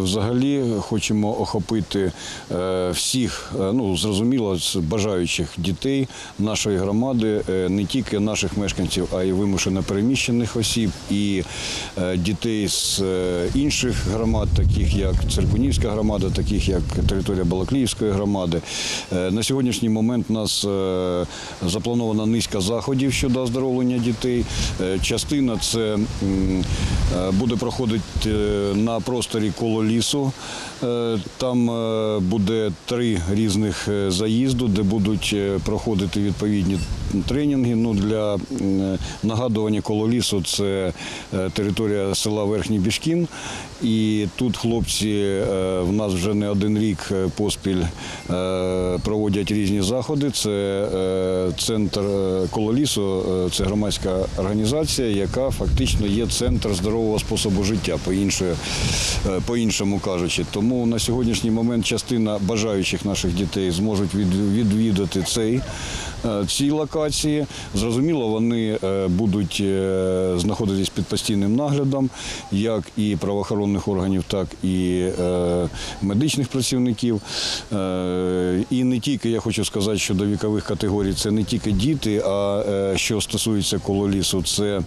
взагалі хочемо охопити е, всіх, е, ну зрозуміло, бажаючих дітей нашої громади, е, не тільки наших мешканців, а й вимушено переміщених осіб, і е, дітей з е, інших громад, таких як Церкунівська громада, таких як територія Балакліївської громади. Е, На сьогоднішній момент у нас е, запланована низка заходів щодо оздоровлення дітей. Е, Частина це е, буде проходити е, на просторі коло лісу. Е, Там е, буде три різних е, заїзду, де будуть проходити відповідні тренінги. Ну, для нагадування коло лісу це територія села Верхній Бішкін. І тут хлопці в нас вже не один рік поспіль проводять різні заходи. Це центр коло лісу, це громадська організація, яка фактично є центр здорового способу життя, по іншому, по-іншому кажучи. Тому на сьогоднішній момент частина бажаючих наших дітей зможуть від- відвідати цей. е, Ці локації зрозуміло, вони е, будуть е, знаходитись під постійним наглядом, як і правоохоронних органів, так і е, медичних працівників. Е, І не тільки я хочу сказати, що до вікових категорій це не тільки діти, а е, що стосується коло лісу, це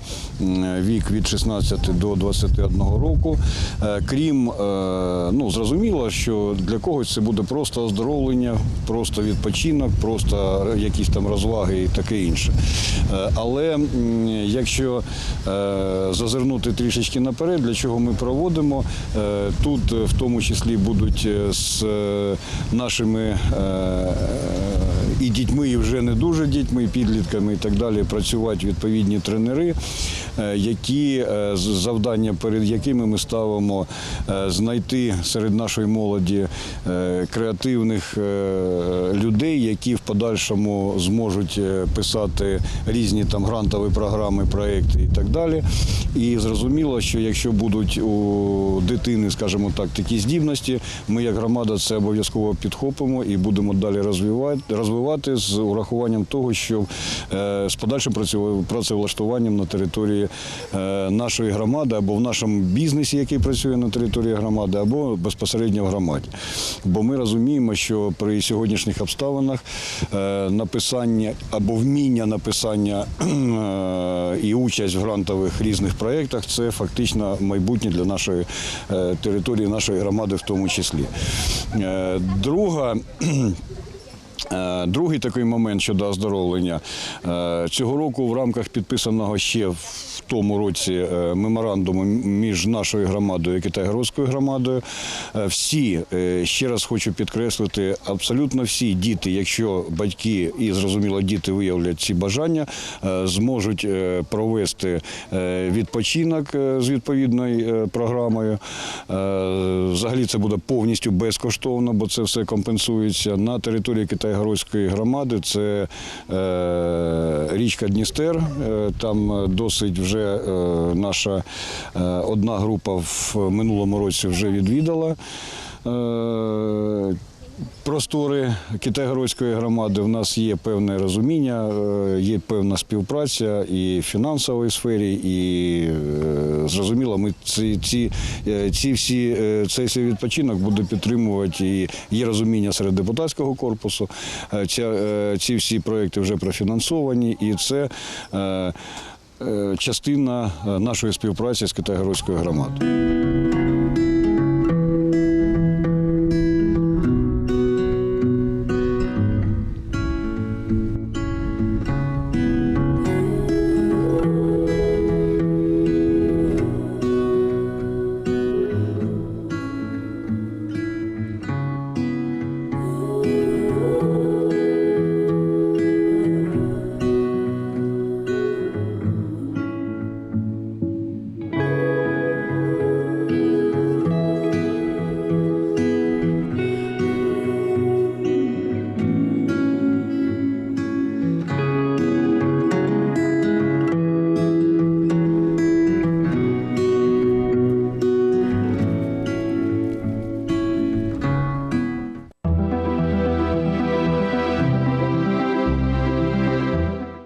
вік від 16 до 21 року. Е, Крім, е, ну зрозуміло, що для когось це буде просто оздоровлення, просто відпочинок, просто якісь там розваги і таке інше. Е, Але якщо зазирнути трішечки наперед, для чого ми проводимо, тут в тому числі будуть з нашими і дітьми, і вже не дуже дітьми, і підлітками і так далі працювати відповідні тренери, е, які е, завдання, перед якими ми ставимо е, знайти серед нашої молоді креативних людей, які в подальшому зможуть писати різні там грантові програми, проекти і так далі. І зрозуміло, що якщо будуть у дитини, скажімо так, такі здібності, ми як громада це обов'язково підхопимо і будемо далі розвивати, розвивати з урахуванням того, що е, з подальшим працевлаштуванням на території е, нашої громади або в нашому бізнесі, який працює на території громади, або безпосередньо в громаді. Бо ми розуміємо, що при сьогоднішніх обставинах е, написання або вміння написання і участь в грантових різних проєктах це фактично майбутнє для нашої території, нашої громади в тому числі. Друга Другий такий момент щодо оздоровлення. Е, Цього року в рамках підписаного ще в тому році е, меморандуму між нашою громадою і Китайгородською громадою. е, Всі, е, ще раз хочу підкреслити, абсолютно всі діти, якщо батьки і зрозуміло діти виявлять ці бажання, е, зможуть е, провести е, відпочинок е, з відповідною е, програмою. Е, Взагалі це буде повністю безкоштовно, бо це все компенсується на території Китайгородської громади. Це е, річка Дністер. Е, Там е, досить вже наша одна група в минулому році вже відвідала. Простори Китайгородської громади в нас є певне розуміння, е, є певна співпраця і в фінансовій сфері, і е, зрозуміло, ми ці, ці, е, ці всі цей свій відпочинок буде підтримувати і є розуміння серед депутатського корпусу. Ця, ці всі проекти вже профінансовані, і це. Частина нашої співпраці з Китайгородською громадою.